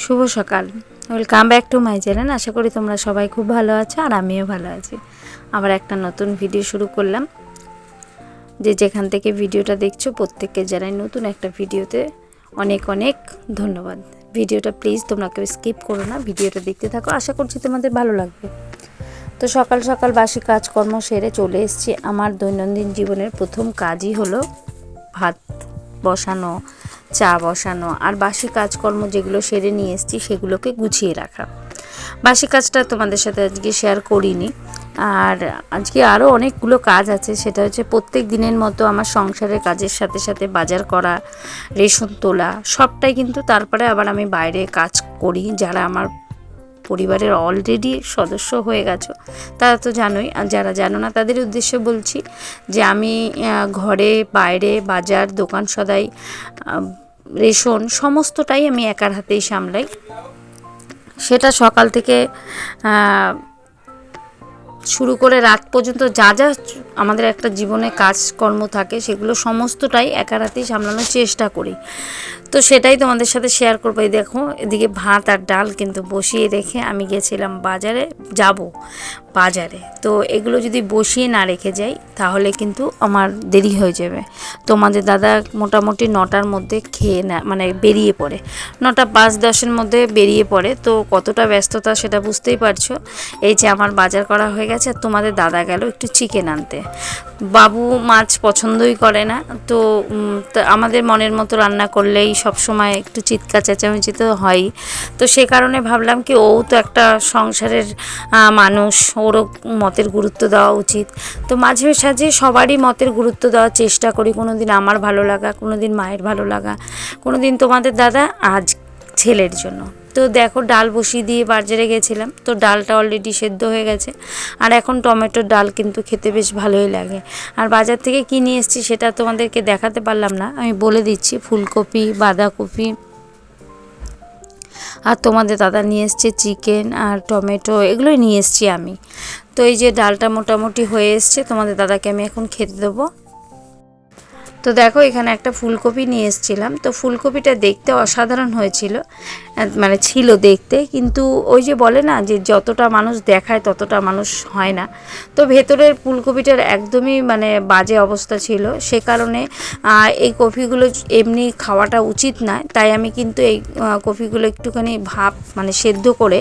শুভ সকাল। Welcome back to my channel আশা করি তোমরা সবাই খুব ভালো আছো আর আমিও ভালো আছি। আবার একটা নতুন ভিডিও শুরু করলাম। যে যেখান থেকে ভিডিওটা দেখছ, প্রত্যেককে জানাই নতুন একটা ভিডিওতে অনেক অনেক ধন্যবাদ। ভিডিওটা প্লিজ তোমরা কেউ স্কিপ করো না। ভিডিওটা দেখতে থাকো। আশা করছি তোমাদের ভালো লাগবে। তো সকাল সকাল বাসি কাজকর্ম সেরে চলে এসছি। আমার দৈনন্দিন জীবনের প্রথম কাজই হলো ভাত বসানো। চা বসানো আর বাসি কাজকর্ম যেগুলো সেরে নিয়ে এসেছি সেগুলোকে গুছিয়ে রাখা। বাসি কাজটা তোমাদের সাথে আজকে শেয়ার করিনি। আর আজকে আরও অনেকগুলো কাজ আছে, সেটা হচ্ছে প্রত্যেক দিনের মতো আমার সংসারের কাজের সাথে সাথে বাজার করা, রেশন তোলা, সবটাই কিন্তু তারপরে আবার আমি বাইরে কাজ করি। যারা আমার পরিবারের অলরেডি সদস্য হয়ে গেছো, তারা তো জানোই। আর যারা জানো না, তাদের উদ্দেশ্যে বলছি যে আমি ঘরে, বাইরে, বাজার, দোকান সদাই রেশন সমস্তটাই আমি একার হাতেই সামলাই। সেটা সকাল থেকে শুরু করে রাত পর্যন্ত যা যা আমাদের একটা জীবনে কাজকর্ম থাকে, সেগুলো সমস্তটাই একার হাতেই সামলানোর চেষ্টা করি। তো সেটাই তোমাদের সাথে শেয়ার করব। এই দেখো, এদিকে ভাত আর ডাল কিন্তু বসিয়ে রেখে আমি গেছিলাম বাজারে, যাব বাজারে। তো এগুলো যদি বসিয়ে না রেখে যাই, তাহলে কিন্তু আমার দেরি হয়ে যাবে। তোমাদের দাদা মোটামুটি নটার মধ্যে খেয়ে না মানে বেরিয়ে পড়ে। নটা পাঁচ দশের মধ্যে বেরিয়ে পড়ে। তো কতটা ব্যস্ততা সেটা বুঝতেই পারছ। এই যে আমার বাজার করা হয়ে গেছে, আর তোমাদের দাদা গেল একটু চিকেন আনতে। বাবু মাছ পছন্দই করে না। তো তা আমাদের মনের মতো রান্না করলেই সব সময় একটু চিৎকার, চেঁচামেচি তো হয়ই। তো সে কারণে ভাবলাম কি, ও তো একটা সংসারের মানুষ, ওরও মতের গুরুত্ব দেওয়া উচিত। তো মাঝে সাঝে সবারই মতের গুরুত্ব দেওয়ার চেষ্টা করি কোনো দিন আমার ভালো লাগা কোনো দিন মায়ের ভালো লাগা কোনো দিন তোমাদের দাদা আজ ছেলের জন্য। তো দেখো ডাল বসিয়ে দিয়ে বাজারে গেছিলাম। তো ডালটা অলরেডি সেদ্ধ হয়ে গেছে। আর এখন টমেটোর ডাল কিন্তু খেতে বেশ ভালোই লাগে। আর বাজার থেকে কি নিয়ে এসেছি সেটা তোমাদেরকে দেখাতে পারলাম না। আমি বলে দিচ্ছি, ফুলকপি, বাঁধাকপি আর তোমাদের দাদা নিয়ে এসছে চিকেন আর টমেটো, এগুলোই নিয়ে এসছি আমি। তো এই যে ডালটা মোটামুটি হয়ে এসছে, তোমাদের দাদাকে আমি এখন খেতে দেবো। তো দেখো এখানে একটা ফুলকপি নিয়ে এসেছিলাম। তো ফুলকপিটা দেখতে অসাধারণ হয়েছিল। মানে ছিল দেখতে, কিন্তু ওই যে বলে না যে যতটা মানুষ দেখায় ততটা মানুষ হয় না। তো ভেতরের ফুলকপিটার একদমই মানে বাজে অবস্থা ছিল। সে কারণে এই কফিগুলো এমনি খাওয়াটা উচিত না। তাই আমি কিন্তু এই কফিগুলো একটুখানি ভাপ মানে সেদ্ধ করে,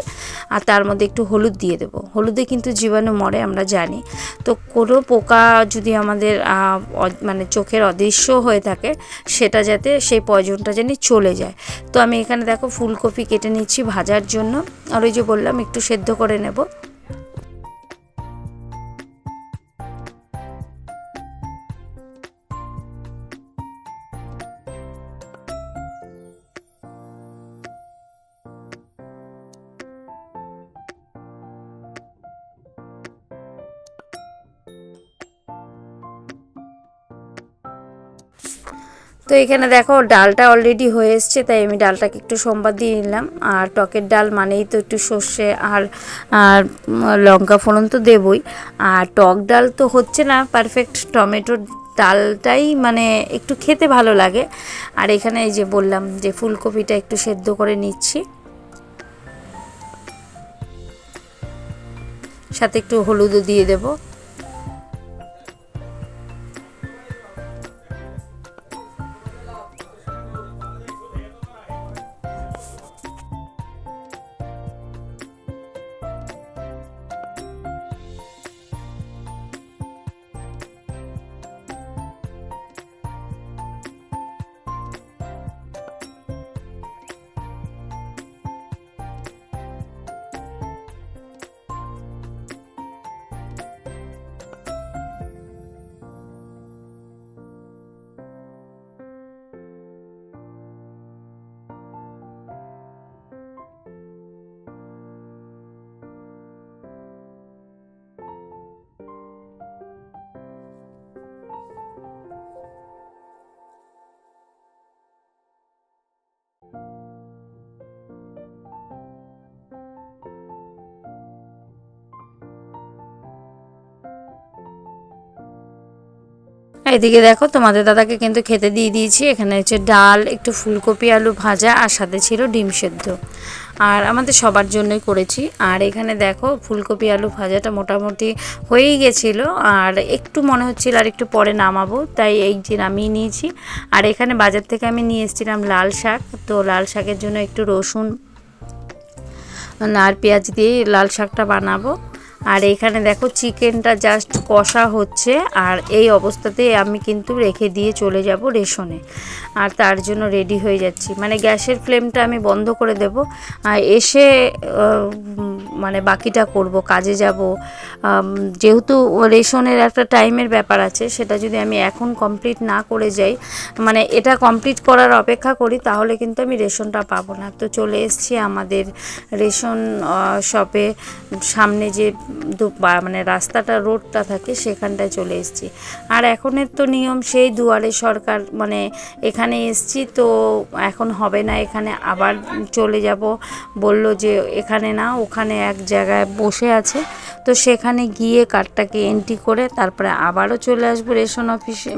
আর তার মধ্যে একটু হলুদ দিয়ে দেবো। হলুদে কিন্তু জীবাণু মরে, আমরা জানি। তো কোনো পোকা যদি আমাদের মানে চোখের অদৃশ্য হয়ে থাকে, সেটা যাতে সেই পয়জনটা যেন চলে যায়। তো আমি এখানে দেখো ফুলকপি কেটে নিচ্ছি ভাজার জন্য। আর ওই যে বললাম একটু সেদ্ধ করে নেব। তো এখানে দেখো, ডালটা অলরেডি হয়ে এসছে, তাই আমি ডালটাকে একটু সোমবার দিয়ে নিলাম। আর টকের ডাল মানেই তো একটু সর্ষে আর আর লঙ্কা ফোড়ন তো দেবই। আর টক ডাল তো হচ্ছে না পারফেক্ট টমেটোর ডালটাই মানে একটু খেতে ভালো লাগে। আর এখানে এই যে বললাম যে ফুলকপিটা একটু সেদ্ধ করে নিচ্ছি। সাথে একটু হলুদও দিয়ে দেবো। এদিকে দেখো, তোমাদের দাদাকে কিন্তু খেতে দিয়ে দিয়েছি। এখানে হচ্ছে ডাল, একটু ফুলকপি, আলু ভাজা আর সাথে ছিল ডিম সেদ্ধ। আর আমাদের সবার জন্যই করেছি। আর এখানে দেখো, ফুলকপি, আলু ভাজাটা মোটামুটি হয়েই গেছিল। আর একটু মনে হচ্ছিল আর একটু পরে নামাবো, তাই এই যে নামিয়ে নিয়েছি। আর এখানে বাজার থেকে আমি নিয়ে এসেছিলাম লাল শাক। তো লাল শাকের জন্য একটু রসুন আর পেঁয়াজ দিয়ে লাল শাকটা বানাবো। আর এখানে দেখো চিকেনটা জাস্ট কষা হচ্ছে, আর এই অবস্থাতে আমি কিন্তু রেখে দিয়ে চলে যাব রেশনে। আর তার জন্য রেডি হয়ে যাচ্ছি। মানে গ্যাসের ফ্লেমটা আমি বন্ধ করে দেব। আর এসে মানে বাকিটা করব, কাজে যাব। যেহেতু রেশনের একটা টাইমের ব্যাপার আছে, সেটা যদি আমি এখন কমপ্লিট না করে যাই মানে এটা কমপ্লিট করার অপেক্ষা করি, তাহলে কিন্তু আমি রেশনটা পাবো না। তো চলে এসছি আমাদের রেশন শপে সামনে যে মানে রাস্তাটা, রোডটা থাকে সেখানটায় চলে এসেছি। আর এখনের তো নিয়ম সেই দুয়ারে সরকার মানে এখানে এসছি তো এখন হবে না, এখানে আবার চলে যাব। বলল যে এখানে না, ওখানে এক জায়গায় বসে আছে। তো সেখানে গিয়ে কার্ডটাকে এন্ট্রি করে তারপরে আবারও চলে আসব রেশন অফিসে,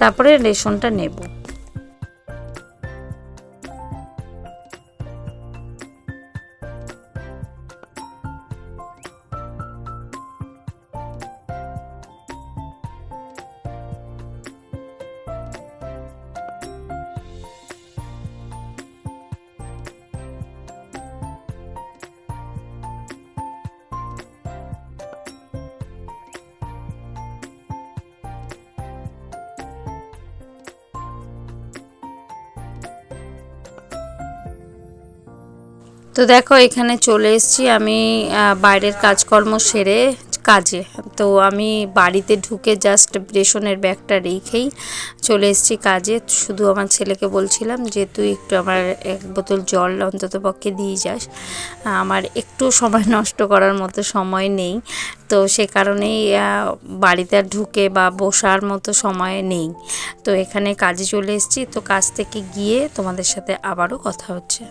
তারপরে রেশনটা নেব। তো দেখো, এখানে চলে এসেছি আমি বাইরের কাজকর্ম সেরে কাজে। তো আমি বাড়িতে ঢুকে জাস্ট রেশনের ব্যাগটা রেখেই চলে এসেছি কাজে। শুধু আমার ছেলেকে বলছিলাম যে, তুই একটু আমার এক বোতল জল অন্তত পক্ষে দিয়ে যাস। আমার একটু সময় নষ্ট করার মতো সময় নেই। তো সে কারণেই বাড়িতে ঢুকে বা বসার মতো সময় নেই। তো এখানে কাজে চলে এসেছি। তো কাজ থেকে গিয়ে তোমাদের সাথে আবারও কথা হচ্ছে।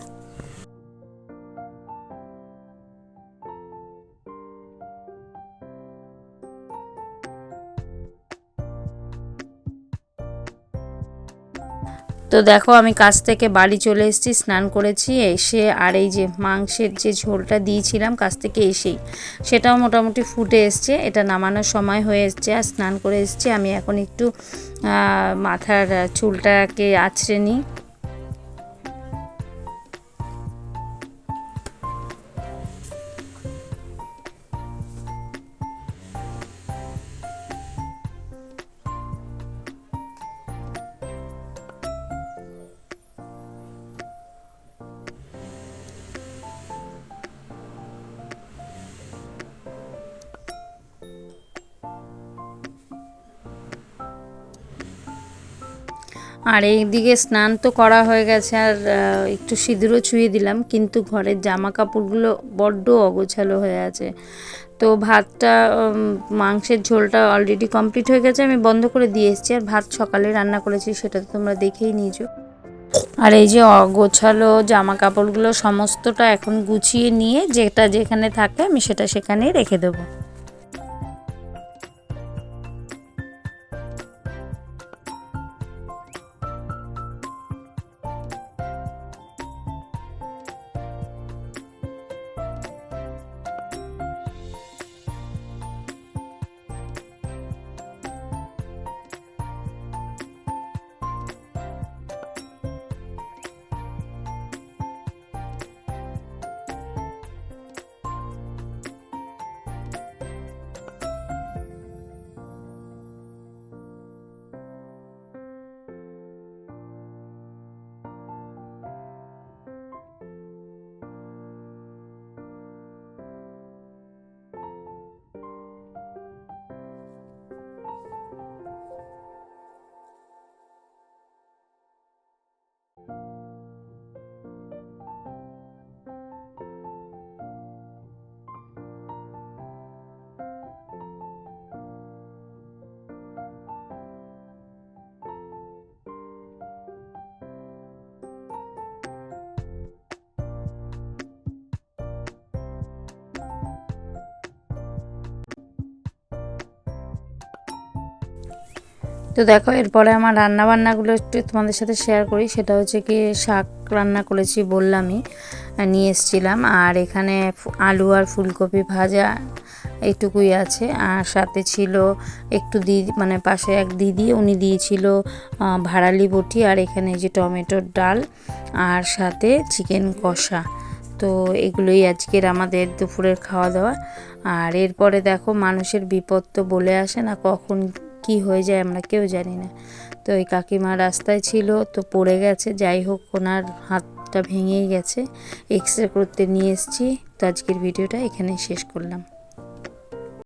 তো দেখো, আমি কাজ থেকে বাড়ি চলে এসেছি, স্নান করেছি, এসে আর এই যে মাংসের যে ঝোলটা দিয়েছিলাম কাজ থেকে এসেই। সেটাও মোটামুটি ফুটে এসছে, এটা নামানোর সময় হয়ে এসছে, আর স্নান করে এসছি। আমি এখন একটু মাথার চুলটাকে আছড়ে নিই। আর এইদিকে স্নান তো করা হয়ে গেছে, আর একটু সিঁদুরও ছুঁয়ে দিলাম, কিন্তু ঘরের জামা কাপড়গুলো বড্ড অগোছালো হয়ে আছে। তো ভাতটা মাংসের ঝোলটা অলরেডি কমপ্লিট হয়ে গেছে, আমি বন্ধ করে দিয়ে এসেছি, আর ভাত সকালে রান্না করেছি, সেটা তো তোমরা দেখেই নিয়েছো। আর এই যে অগোছালো জামা কাপড়গুলো সমস্তটা এখন গুছিয়ে নিয়ে যেটা যেখানে থাকে, আমি সেটা সেখানেই রেখে দেবো। তো দেখো, এরপরে আমার রান্না বান্নাগুলো একটু তোমাদের সাথে শেয়ার করি। সেটা হচ্ছে কি, শাক রান্না করেছি বললামই নিয়ে এসেছিলাম। আর এখানে আলু আর ফুলকপি ভাজা এইটুকুই আছে। আর সাথে ছিল একটু দিদি মানে পাশে এক দিদি, উনি দিয়েছিল ভাড়ালি বটি আর এখানে যে টমেটোর ডাল আর সাথে চিকেন কষা। তো এগুলোই আজকের আমাদের দুপুরের খাওয়া দাওয়া। আর এরপরে দেখো, মানুষের বিপদ তো বলে আসে না, কখন কি হয়ে যায় আমরা কেউ জানি না। তো ওই কাকিমা রাস্তায় ছিল, তো পড়ে গেছে। যাই হোক, ওনার হাতটা ভেঙেই গেছে। এক্স রে করতে নিয়ে এসেছি। তো আজকের ভিডিওটা এখানেই শেষ করলাম।